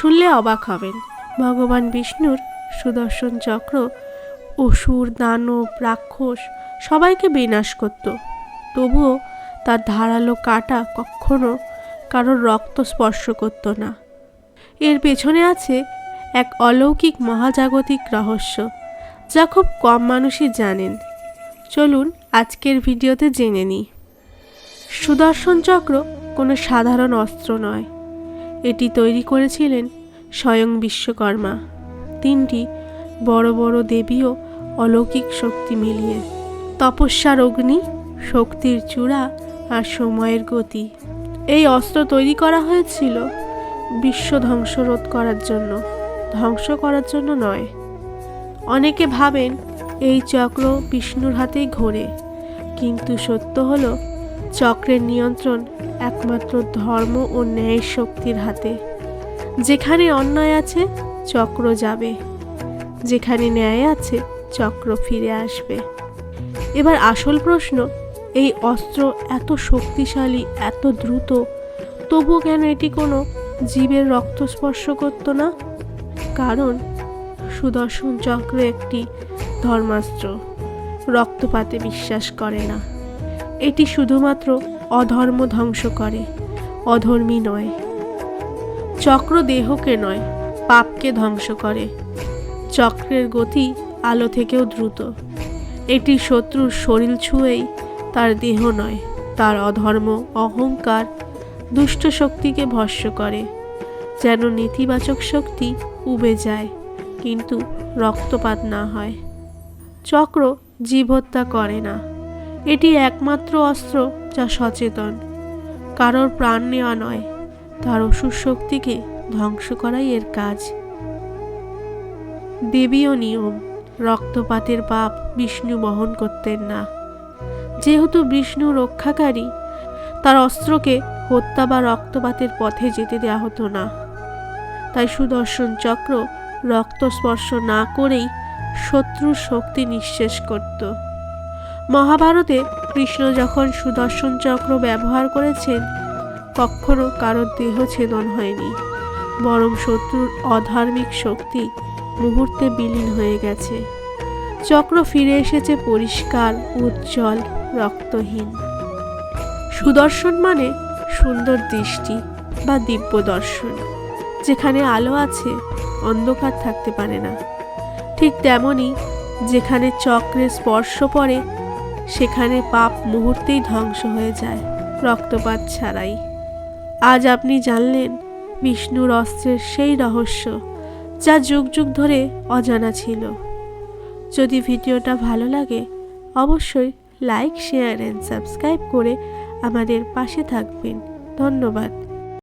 শুনলে অবাক হবেন। ভগবান বিষ্ণুর সুদর্শন চক্র, অসুর, দানব, রাক্ষস, সবাইকে বিনাশ করত। তবুও তার ধারালো কাটা কখনো কারোর রক্ত স্পর্শ করত না। এর পেছনে আছে এক অলৌকিক মহাজাগতিক রহস্য, যা খুব কম মানুষই জানেন। চলুন আজকের ভিডিওতে জেনে নিই। সুদর্শন চক্র কোনো সাধারণ অস্ত্র নয়। এটি তৈরি করেছিলেন স্বয়ং বিশ্বকর্মা। তিনটি বড় বড় দেবীও অলৌকিক শক্তি মিলিয়ে। তপস্যার অগ্নি, শক্তির চূড়া আর সময়ের গতি। এই অস্ত্র তৈরি করা হয়েছিল বিশ্ব ধ্বংস রোধ করার জন্য, ধ্বংস করার জন্য নয়। অনেকে ভাবেন এই চক্র বিষ্ণুর হাতেই ঘোরে, কিন্তু সত্য হলো চক্রের নিয়ন্ত্রণ একমাত্র ধর্ম ও ন্যায় শক্তির হাতে। যেখানে অন্যায় আছে, চক্র যাবে। যেখানে ন্যায় আছে, চক্র ফিরে আসবে। এবার আসল প্রশ্ন, এই অস্ত্র এত শক্তিশালী, এত দ্রুত, তবুও কেন এটি কোনো জীবের রক্ত স্পর্শ করত না? কারণ সুদর্শন চক্র একটি ধর্মাস্ত্র, রক্তপাতে বিশ্বাস করে না। এটি শুধুমাত্র অধর্ম ধ্বংস করে, অধর্মী নয়। চক্র দেহকে নয়, পাপকে ধ্বংস করে। চক্রের গতি আলো থেকেও দ্রুত। এটি শত্রুর শরীর ছুঁয়েই তার দেহ নয়, তার অধর্ম, অহংকার দুষ্ট শক্তিকে ভস্য করে, যেন নেতিবাচক শক্তি উবে যায়, কিন্তু রক্তপাত না হয়। চক্র জীব হত্যা করে না। এটি একমাত্র অস্ত্র যা সচেতন। কারোর প্রাণ নেওয়া নয়, তার অসুর শক্তিকে ধ্বংস করাই এর কাজ। দেবীয় নিয়ম, রক্তপাতের পাপ বিষ্ণু বহন করতেন না। যেহেতু বিষ্ণু রক্ষাকারী, তার অস্ত্রকে হত্যা বা রক্তপাতের পথে যেতে দেওয়া হতো না। তাই সুদর্শন চক্র রক্ত স্পর্শ না করেই শত্রুর শক্তি নিঃশেষ করত। মহাভারতে কৃষ্ণ যখন সুদর্শন চক্র ব্যবহার করেছেন, কখনো কারোর দেহ ছেদন হয়নি, বরং শত্রুর অধার্মিক শক্তি মুহূর্তে বিলীন হয়ে গেছে। চক্র ফিরে এসেছে পরিষ্কার, উজ্জ্বল, রক্তহীন। সুদর্শন মানে সুন্দর দৃষ্টি বা দিব্য দর্শন, যেখানে আলো আছে, অন্ধকার থাকতে পারে না। ঠিক তেমনই যেখানে চক্রের স্পর্শ পড়ে সেখানে পাপ মুহূর্তেই ধ্বংস হয়ে যায়, রক্তপাত ছাড়াই। আজ আপনি জানলেন বিষ্ণুর অস্ত্রের সেই রহস্য, যা যুগ যুগ ধরে অজানা ছিল। যদি ভিডিওটা ভালো লাগে, অবশ্যই লাইক, শেয়ার অ্যান্ড সাবস্ক্রাইব করে আমাদের পাশে থাকবেন। ধন্যবাদ।